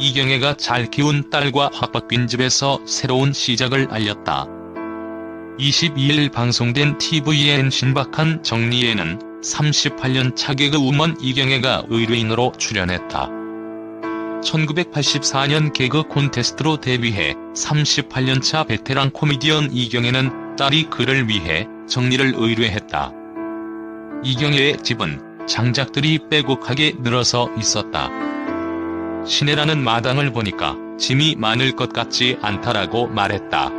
이경애가 잘 키운 딸과 확박빈 집에서 새로운 시작을 알렸다. 22일 방송된 TVN 신박한 정리에는 38년 차 개그 우먼 이경애가 의뢰인으로 출연했다. 1984년 개그 콘테스트로 데뷔해 38년차 베테랑 코미디언 이경애는 딸이 그를 위해 정리를 의뢰했다. 이경애의 집은 장작들이 빼곡하게 늘어서 있었다. 시내라는 마당을 보니까 짐이 많을 것 같지 않다라고 말했다.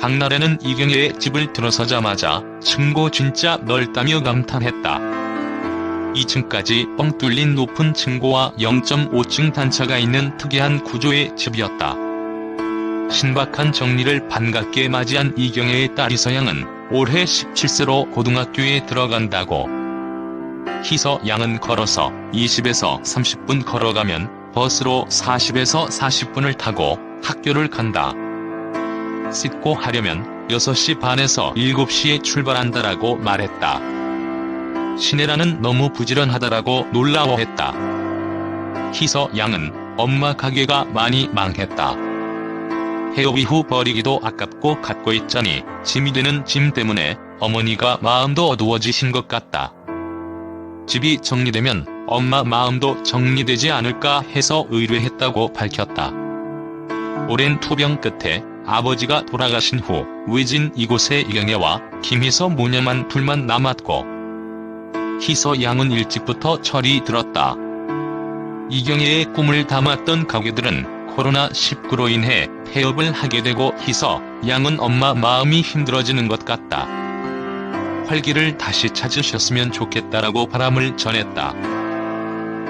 박나래는 이경애의 집을 들어서자마자 층고 진짜 넓다며 감탄했다. 2층까지 뻥 뚫린 높은 층고와 0.5층 단차가 있는 특이한 구조의 집이었다. 신박한 정리를 반갑게 맞이한 이경애의 딸 이서양은 올해 17세로 고등학교에 들어간다고. 희서 양은 걸어서 20에서 30분 걸어가면 버스로 40에서 40분을 타고 학교를 간다. 씻고 하려면 6시 반에서 7시에 출발한다라고 말했다. 시내라는 너무 부지런하다라고 놀라워했다. 희서 양은 엄마 가게가 많이 망했다. 해업 이후 버리기도 아깝고 갖고 있자니 짐이 되는 짐 때문에 어머니가 마음도 어두워지신 것 같다. 집이 정리되면 엄마 마음도 정리되지 않을까 해서 의뢰했다고 밝혔다. 오랜 투병 끝에 아버지가 돌아가신 후 외진 이곳에 이경애와 김희서 모녀만 둘만 남았고 희서 양은 일찍부터 철이 들었다. 이경애의 꿈을 담았던 가게들은 코로나19로 인해 폐업을 하게 되고 희서 양은 엄마 마음이 힘들어지는 것 같다. 활기를 다시 찾으셨으면 좋겠다라고 바람을 전했다.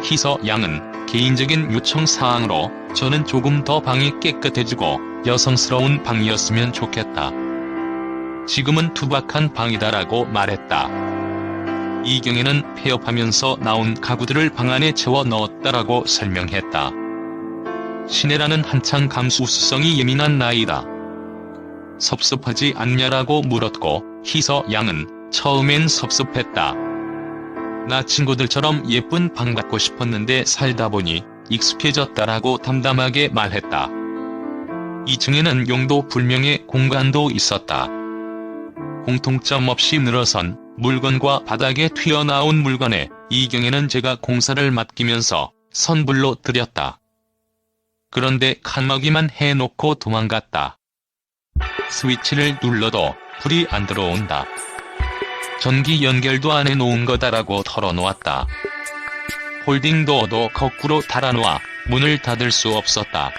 희서 양은 개인적인 요청 사항으로 저는 조금 더 방이 깨끗해지고 여성스러운 방이었으면 좋겠다. 지금은 투박한 방이다라고 말했다. 이경애는 폐업하면서 나온 가구들을 방 안에 채워 넣었다라고 설명했다. 시내라는 한창 감수성이 예민한 나이다. 섭섭하지 않냐라고 물었고 희서 양은 처음엔 섭섭했다. 나 친구들처럼 예쁜 방 갖고 싶었는데 살다 보니 익숙해졌다라고 담담하게 말했다. 2층에는 용도 불명의 공간도 있었다. 공통점 없이 늘어선 물건과 바닥에 튀어나온 물건에 이경애는 제가 공사를 맡기면서 선불로 드렸다. 그런데 칸막이만 해놓고 도망갔다. 스위치를 눌러도 불이 안 들어온다. 전기 연결도 안 해놓은 거다라고 털어놓았다. 홀딩도어도 거꾸로 달아놓아 문을 닫을 수 없었다.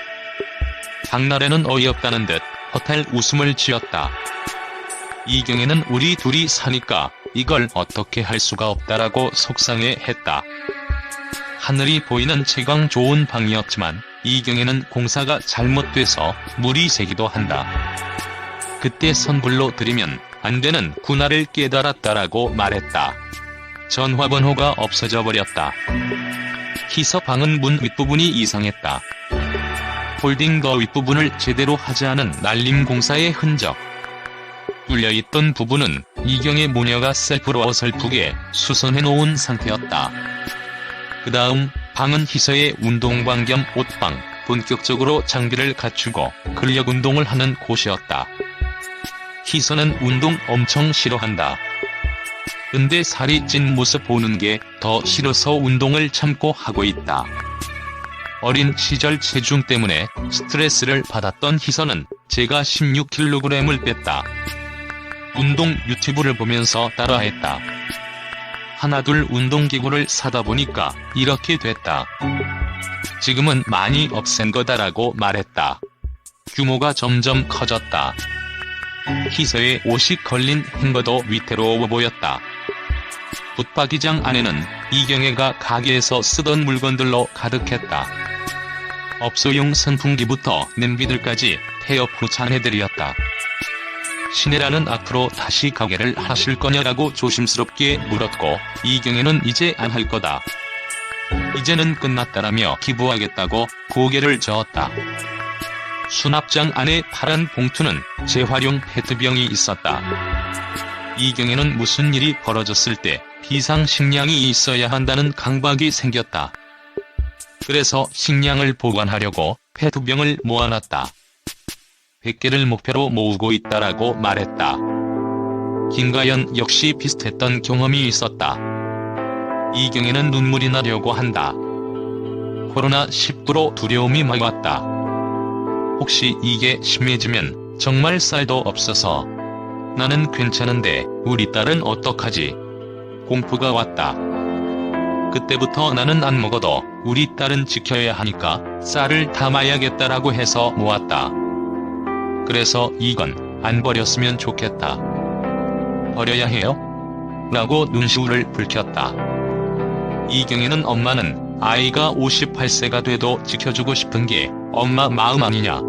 박나래는 어이없다는 듯 허탈 웃음을 지었다. 이경애는 우리 둘이 사니까 이걸 어떻게 할 수가 없다라고 속상해 했다. 하늘이 보이는 채광 좋은 방이었지만 이경애는 공사가 잘못돼서 물이 새기도 한다. 그때 선불로 드리면 안 되는 군화를 깨달았다라고 말했다. 전화번호가 없어져 버렸다. 희서 방은 문 윗부분이 이상했다. 홀딩더 윗부분을 제대로 하지 않은 날림 공사의 흔적. 뚫려있던 부분은 이경의 모녀가 셀프로 어설프게 수선해 놓은 상태였다. 그 다음 방은 희서의 운동방 겸 옷방, 본격적으로 장비를 갖추고 근력 운동을 하는 곳이었다. 희서는 운동 엄청 싫어한다. 근데 살이 찐 모습 보는 게 더 싫어서 운동을 참고 하고 있다. 어린 시절 체중 때문에 스트레스를 받았던 희서는 제가 16kg을 뺐다. 운동 유튜브를 보면서 따라했다. 하나둘 운동기구를 사다 보니까 이렇게 됐다. 지금은 많이 없앤 거다라고 말했다. 규모가 점점 커졌다. 희서의 옷이 걸린 행거도 위태로워 보였다. 붙박이장 안에는 이경애가 가게에서 쓰던 물건들로 가득했다. 업소용 선풍기부터 냄비들까지 폐업 후 잔해들이었다. 시내라는 앞으로 다시 가게를 하실 거냐라고 조심스럽게 물었고 이경애는 이제 안 할 거다. 이제는 끝났다라며 기부하겠다고 고개를 저었다. 수납장 안에 파란 봉투는 재활용 페트병이 있었다. 이경애는 무슨 일이 벌어졌을 때 비상식량이 있어야 한다는 강박이 생겼다. 그래서 식량을 보관하려고 페트병을 모아놨다. 100개를 목표로 모으고 있다라고 말했다. 김가연 역시 비슷했던 경험이 있었다. 이 경에는 눈물이 나려고 한다. 코로나19로 두려움이 막 왔다. 혹시 이게 심해지면 정말 쌀도 없어서 나는 괜찮은데 우리 딸은 어떡하지? 공포가 왔다. 그때부터 나는 안 먹어도 우리 딸은 지켜야 하니까 쌀을 담아야겠다라고 해서 모았다. 그래서 이건 안 버렸으면 좋겠다. 버려야 해요? 라고 눈시울을 붉혔다. 이경에는 엄마는 아이가 58세가 돼도 지켜주고 싶은 게 엄마 마음 아니냐.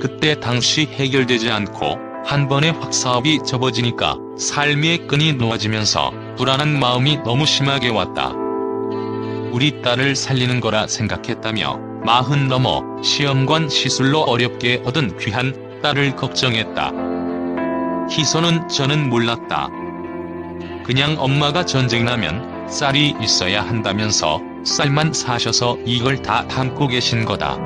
그때 당시 해결되지 않고 한 번에 확 사업이 접어지니까 삶의 끈이 놓아지면서 불안한 마음이 너무 심하게 왔다. 우리 딸을 살리는 거라 생각했다며 마흔 넘어 시험관 시술로 어렵게 얻은 귀한 딸을 걱정했다. 희소는 저는 몰랐다. 그냥 엄마가 전쟁 나면 쌀이 있어야 한다면서 쌀만 사셔서 이걸 다 담고 계신 거다.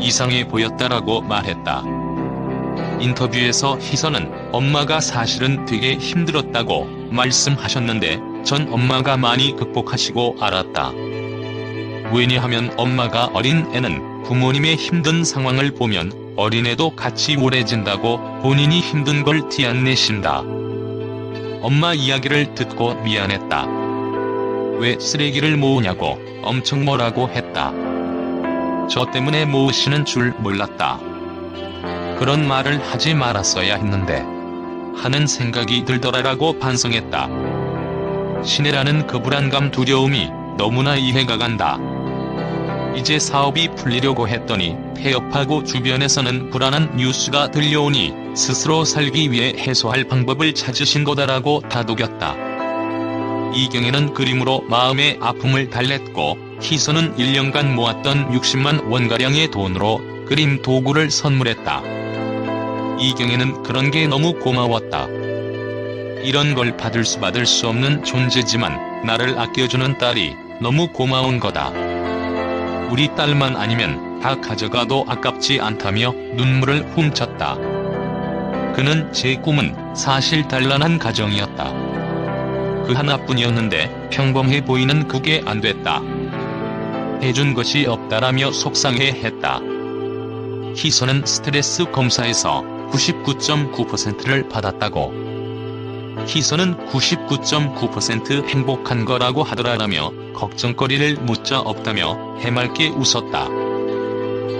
이상해 보였다라고 말했다. 인터뷰에서 희선은 엄마가 사실은 되게 힘들었다고 말씀하셨는데 전 엄마가 많이 극복하시고 알았다. 왜냐하면 엄마가 어린 애는 부모님의 힘든 상황을 보면 어린애도 같이 우울해진다고 본인이 힘든 걸 티 안 내신다. 엄마 이야기를 듣고 미안했다. 왜 쓰레기를 모으냐고 엄청 뭐라고 했다. 저 때문에 모으시는 줄 몰랐다. 그런 말을 하지 말았어야 했는데 하는 생각이 들더라라고 반성했다. 신혜라는 그 불안감 두려움이 너무나 이해가 간다. 이제 사업이 풀리려고 했더니 폐업하고 주변에서는 불안한 뉴스가 들려오니 스스로 살기 위해 해소할 방법을 찾으신 거다라고 다독였다. 이경에는 그림으로 마음의 아픔을 달랬고 희선은 1년간 모았던 60만 원가량의 돈으로 그림 도구를 선물했다. 이경에는 그런 게 너무 고마웠다. 이런 걸 받을 수 받을 수 없는 존재지만 나를 아껴주는 딸이 너무 고마운 거다. 우리 딸만 아니면 다 가져가도 아깝지 않다며 눈물을 훔쳤다. 그는 제 꿈은 사실 단란한 가정이었다. 그 하나뿐이었는데 평범해 보이는 그게 안 됐다. 해준 것이 없다라며 속상해했다. 희선은 스트레스 검사에서 99.9%를 받았다고. 희선은 99.9% 행복한 거라고 하더라라며 걱정거리를 묻자 없다며 해맑게 웃었다.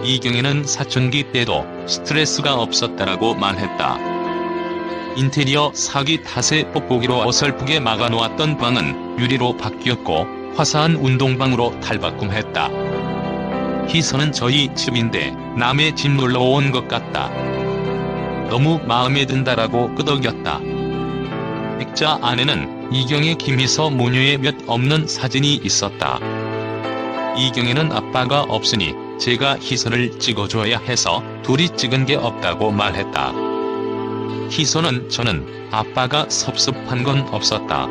이경에는 사춘기 때도 스트레스가 없었다라고 말했다. 인테리어 사기 탓에 뽁뽁이로 어설프게 막아놓았던 방은 유리로 바뀌었고 화사한 운동방으로 탈바꿈했다. 희선은 저희 집인데 남의 집 놀러 온 것 같다. 너무 마음에 든다라고 끄덕였다. 액자 안에는 이경의 김희서 모녀의 몇 없는 사진이 있었다. 이경에는 아빠가 없으니 제가 희선을 찍어줘야 해서 둘이 찍은 게 없다고 말했다. 희선은 저는 아빠가 섭섭한 건 없었다.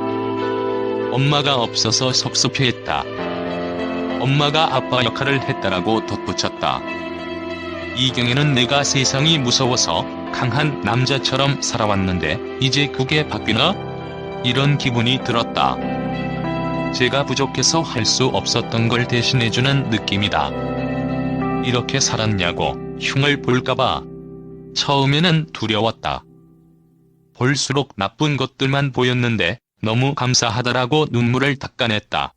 엄마가 없어서 섭섭해했다. 엄마가 아빠 역할을 했다라고 덧붙였다. 이경에는 내가 세상이 무서워서 강한 남자처럼 살아왔는데 이제 그게 바뀌나? 이런 기분이 들었다. 제가 부족해서 할 수 없었던 걸 대신해주는 느낌이다. 이렇게 살았냐고 흉을 볼까봐 처음에는 두려웠다. 볼수록 나쁜 것들만 보였는데 너무 감사하다라고 눈물을 닦아냈다.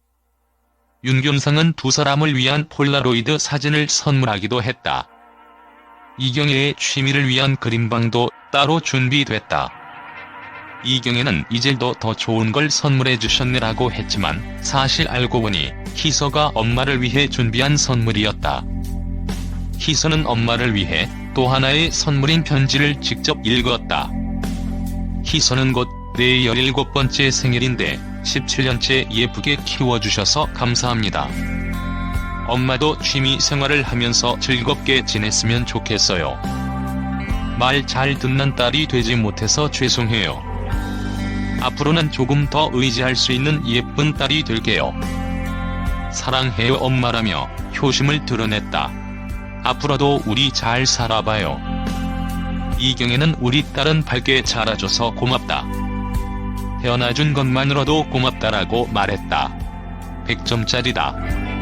윤균상은 두 사람을 위한 폴라로이드 사진을 선물하기도 했다. 이경애의 취미를 위한 그림방도 따로 준비됐다. 이경애는 이젤도 더 좋은 걸 선물해 주셨네라고 했지만 사실 알고 보니 희서가 엄마를 위해 준비한 선물이었다. 희서는 엄마를 위해 또 하나의 선물인 편지를 직접 읽었다. 희서는 곧내 17번째 생일인데 17년째 예쁘게 키워주셔서 감사합니다. 엄마도 취미 생활을 하면서 즐겁게 지냈으면 좋겠어요. 말 잘 듣는 딸이 되지 못해서 죄송해요. 앞으로는 조금 더 의지할 수 있는 예쁜 딸이 될게요. 사랑해요 엄마라며 효심을 드러냈다. 앞으로도 우리 잘 살아봐요. 이경애는 우리 딸은 밝게 자라줘서 고맙다. 태어나준 것만으로도 고맙다라고 말했다. 100점짜리다.